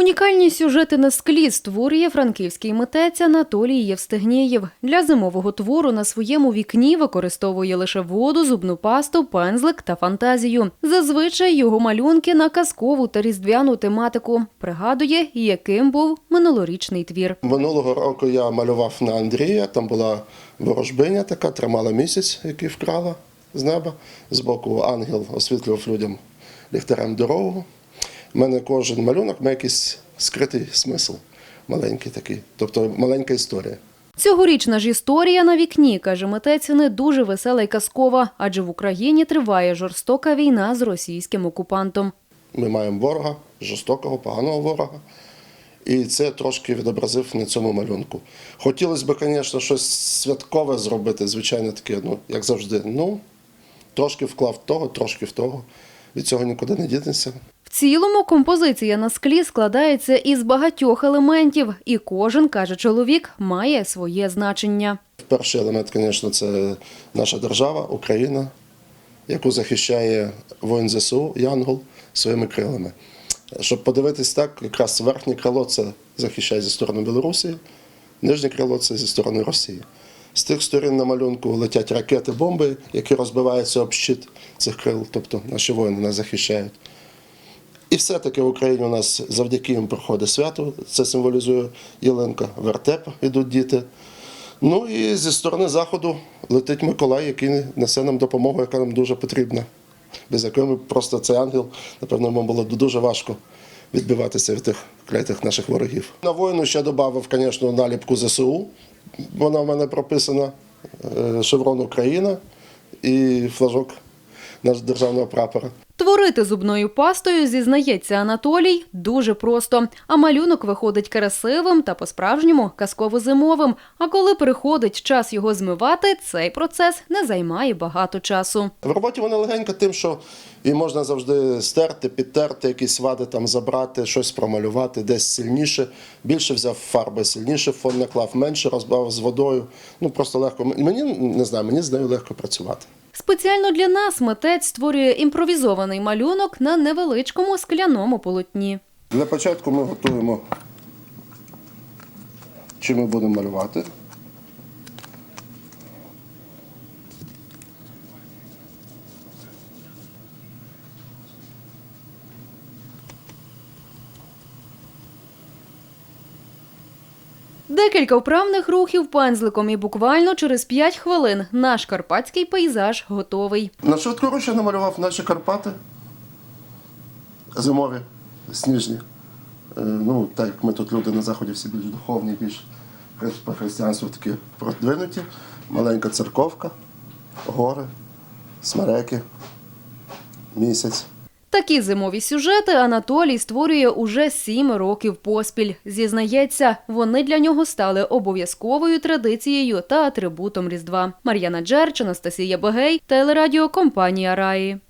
Унікальні сюжети на склі створює франківський митець Анатолій Євстигнєєв. Для зимового твору на своєму вікні використовує лише воду, зубну пасту, пензлик та фантазію. Зазвичай його малюнки на казкову та різдвяну тематику. Пригадує, яким був минулорічний твір. Минулого року я малював на Андрія. Там була ворожбиня така, тримала місяць, який вкрала з неба. Збоку ангел освітлював людям ліхтарем дорогу. У мене кожен малюнок має якийсь скритий смисл, маленький такий, тобто маленька історія. Цьогорічна ж історія на вікні, каже митець, не дуже весела й казкова, адже в Україні триває жорстока війна з російським окупантом. Ми маємо ворога, жорстокого, поганого ворога. І це трошки відобразив на цьому малюнку. Хотілося б, звісно, щось святкове зробити, звичайно, таке, ну, як завжди. Ну, трошки вклав того, трошки в того. Від цього нікуди не дітися. Цілому композиція на склі складається із багатьох елементів, і кожен, каже чоловік, має своє значення. Перший елемент, звісно, це наша держава, Україна, яку захищає воїн ЗСУ Янгол своїми крилами. Щоб подивитись так, якраз верхнє крило це захищає зі сторони Білорусі, нижнє крило це зі сторони Росії. З тих сторін на малюнку летять ракети, бомби, які розбиваються об щит цих крил, тобто наші воїни нас захищають. І все-таки в Україні у нас завдяки їм проходить свято, це символізує ялинка, вертеп, ідуть діти. Ну і зі сторони заходу летить Миколай, який несе нам допомогу, яка нам дуже потрібна. Без якої ми просто цей ангел, напевно, йому було дуже важко відбиватися від тих клятих наших ворогів. На воїну ще додав, звісно, наліпку ЗСУ. Вона в мене прописана, е, шеврон Україна і флажок нашого державного прапора. Творити зубною пастою, зізнається Анатолій, дуже просто. А малюнок виходить красивим та по-справжньому казково-зимовим. А коли приходить час його змивати, цей процес не займає багато часу. В роботі вона легенька тим, що її можна завжди стерти, підтерти, якісь вади там забрати, щось промалювати, десь сильніше. Більше взяв фарби, сильніше фон наклав, менше розбав з водою. Ну просто легко. Мені не знаю, мені з нею легко працювати. Спеціально для нас митець створює імпровізований малюнок на невеличкому скляному полотні. Для початку ми готуємо, чи ми будемо малювати. Декілька вправних рухів пензликом і буквально через 5 хвилин наш карпатський пейзаж готовий. На швидкоруч намалював наші Карпати зимові, сніжні. Е, Ну, так як ми тут люди на заході всі більш духовні, більш по християнству такі продвинуті. Маленька церковка, гори, смереки, місяць. Такі зимові сюжети Анатолій створює уже сім років поспіль. Зізнається, вони для нього стали обов'язковою традицією та атрибутом Різдва. Мар'яна Джерч, Анастасія Бегей, телерадіокомпанія Раї.